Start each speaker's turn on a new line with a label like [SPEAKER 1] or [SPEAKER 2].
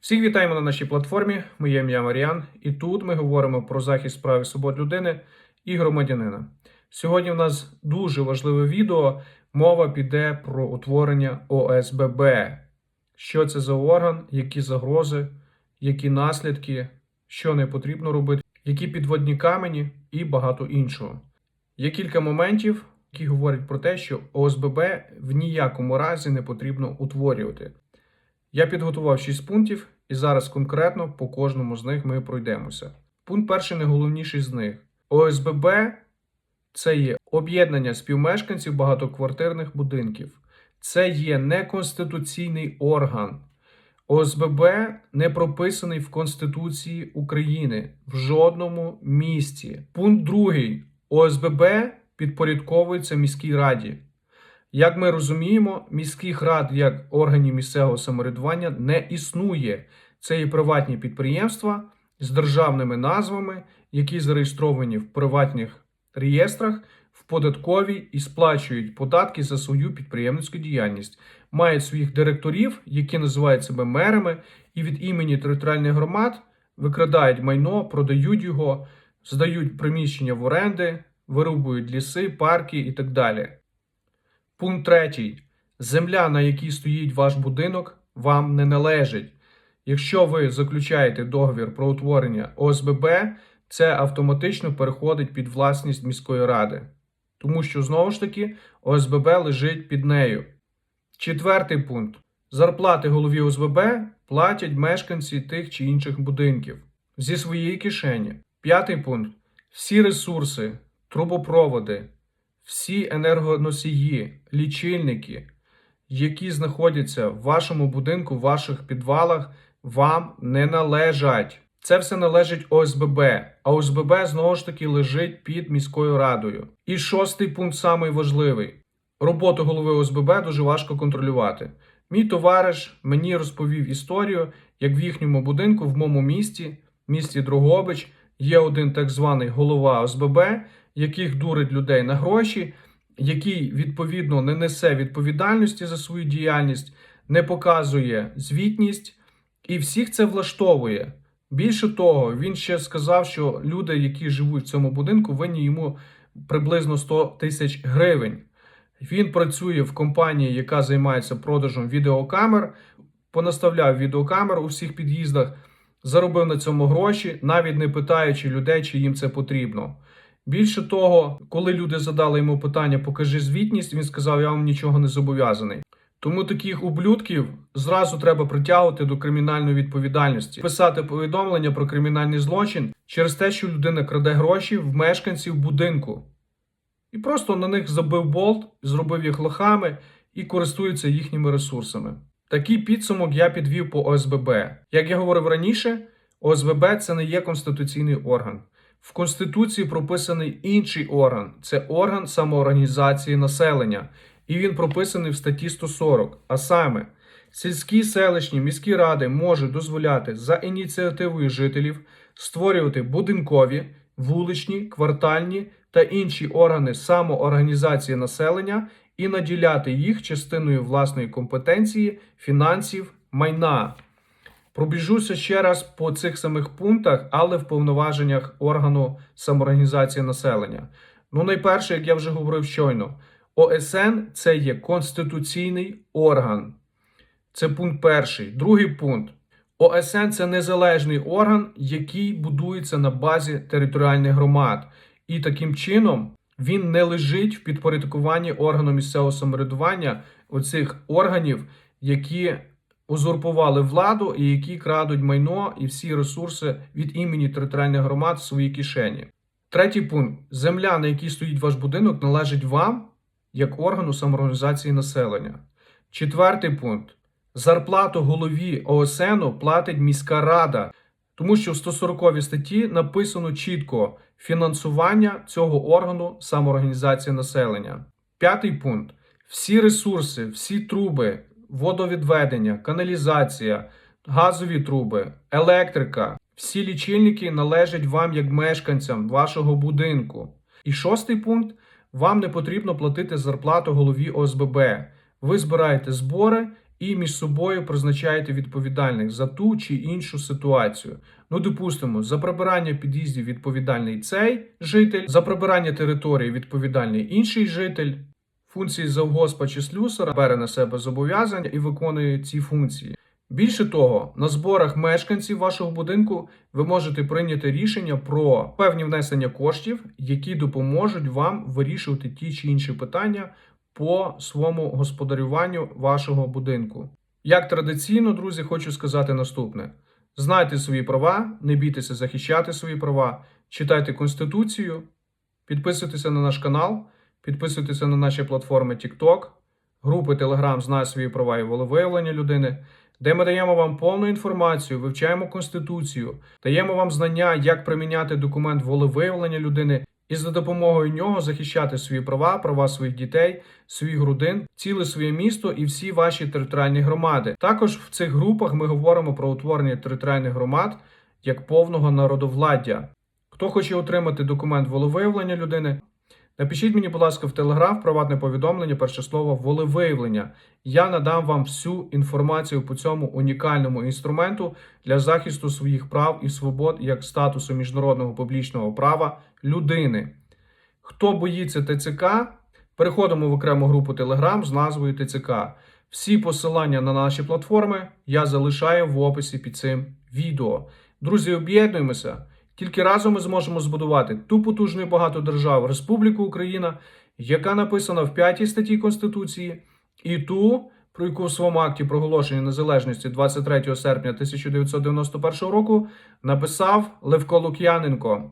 [SPEAKER 1] Всіх вітаємо на нашій платформі. Моє ім'я Маріан, і тут ми говоримо про захист прав і свобод людини і громадянина. Сьогодні в нас дуже важливе відео. Мова піде про утворення ОСББ. Що це за орган, які загрози, які наслідки, що не потрібно робити, які підводні камені і багато іншого. Є кілька моментів, які говорять про те, що ОСББ в ніякому разі не потрібно утворювати. Я підготував 6 пунктів, і зараз конкретно по кожному з них ми пройдемося. Пункт перший найголовніший з них: ОСББ це є об'єднання співмешканців багатоквартирних будинків. Це є неконституційний орган. ОСББ не прописаний в Конституції України в жодному місті. Пункт другий. ОСББ підпорядковується міській раді. Як ми розуміємо, міських рад як органів місцевого самоврядування не існує. Це є приватні підприємства з державними назвами, які зареєстровані в приватних реєстрах, в податковій і сплачують податки за свою підприємницьку діяльність, мають своїх директорів, які називають себе мерами, і від імені територіальних громад викрадають майно, продають його, здають приміщення в оренди, вирубують ліси, парки і так далі. Пункт третій. Земля, на якій стоїть ваш будинок, вам не належить. Якщо ви заключаєте договір про утворення ОСББ, це автоматично переходить під власність міської ради. Тому що знову ж таки ОСББ лежить під нею. Четвертий пункт. Зарплати голові ОСББ платять мешканці тих чи інших будинків зі своєї кишені. П'ятий пункт. Всі ресурси, трубопроводи, всі енергоносії, лічильники, які знаходяться в вашому будинку, в ваших підвалах, вам не належать. Це все належить ОСББ, а ОСББ знову ж таки лежить під міською радою. І шостий пункт самий важливий: роботу голови ОСББ дуже важко контролювати. Мій товариш мені розповів історію, як в їхньому будинку, в моєму місті, місті Дрогобич, є один так званий голова ОСББ, яких дурить людей на гроші, який відповідно не несе відповідальності за свою діяльність, не показує звітність, і всіх це влаштовує. Більше того, він ще сказав, що люди, які живуть в цьому будинку, винні йому приблизно 100 тисяч гривень. Він працює в компанії, яка займається продажем відеокамер, понаставляв відеокамер у всіх під'їздах, заробив на цьому гроші, навіть не питаючи людей, чи їм це потрібно. Більше того, коли люди задали йому питання, покажи звітність, він сказав, я вам нічого не зобов'язаний. Тому таких ублюдків зразу треба притягувати до кримінальної відповідальності, писати повідомлення про кримінальний злочин через те, що людина краде гроші в мешканців будинку. І просто на них забив болт, зробив їх лохами і користується їхніми ресурсами. Такий підсумок я підвів по ОСББ. Як я говорив раніше, ОСББ це не є конституційний орган. В Конституції прописаний інший орган це орган самоорганізації населення, і він прописаний в статті 140. А саме, сільські селищні міські ради можуть дозволяти за ініціативою жителів створювати будинкові, вуличні, квартальні та інші органи самоорганізації населення і наділяти їх частиною власної компетенції, фінансів, майна. Пробіжуся ще раз по цих самих пунктах, але в повноваженнях органу самоорганізації населення. Ну, найперше, як я вже говорив щойно, ОСН це є конституційний орган. Це пункт перший. Другий пункт. ОСН це незалежний орган, який будується на базі територіальних громад. І таким чином він не лежить в підпорядкуванні органу місцевого самоврядування оцих органів, які узурпували владу і які крадуть майно і всі ресурси від імені територіальних громад в свої кишені. Третій пункт: земля, на якій стоїть ваш будинок, належить вам як органу самоорганізації населення. Четвертий пункт: зарплату голові ОСН платить міська рада, тому що в 140 статті написано чітко фінансування цього органу самоорганізації населення. П'ятий пункт: всі ресурси, всі труби, водовідведення, каналізація, газові труби, електрика, всі лічильники належать вам як мешканцям вашого будинку. І шостий пункт: вам не потрібно платити зарплату голові ОСББ. Ви збираєте збори і між собою призначаєте відповідальних за ту чи іншу ситуацію. Ну, допустимо, за прибирання під'їздів відповідальний цей житель, за прибирання території відповідальний інший житель. Функції завгоспа чи слюсара бере на себе зобов'язання і виконує ці функції. Більше того, на зборах мешканців вашого будинку ви можете прийняти рішення про певні внесення коштів, які допоможуть вам вирішувати ті чи інші питання по своєму господарюванню вашого будинку. Як традиційно, друзі, хочу сказати наступне: знайте свої права, не бійтеся захищати свої права, читайте Конституцію, підписуйтеся на наш канал, підписуйтеся на наші платформи TikTok, групи Telegram «Знай свої права і волевиявлення людини, де ми даємо вам повну інформацію, вивчаємо Конституцію, даємо вам знання, як приміняти документ волевиявлення людини і за допомогою нього захищати свої права, права своїх дітей, своїх родин, ціле своє місто і всі ваші територіальні громади. Також в цих групах ми говоримо про утворення територіальних громад як повного народовладдя. Хто хоче отримати документ волевиявлення людини, напишіть мені, будь ласка, в Телеграм приватне повідомлення, перше слово волевиявлення. Я надам вам всю інформацію по цьому унікальному інструменту для захисту своїх прав і свобод як статусу міжнародного публічного права людини. Хто боїться ТЦК, переходимо в окрему групу Telegram з назвою ТЦК. Всі посилання на наші платформи я залишаю в описі під цим відео. Друзі, об'єднуємося. Тільки разом ми зможемо збудувати ту потужну і багату державу Республіку Україна, яка написана в 5 статті Конституції, і ту, про яку в своєму акті проголошення незалежності 23 серпня 1991 року написав Левко Лук'яненко.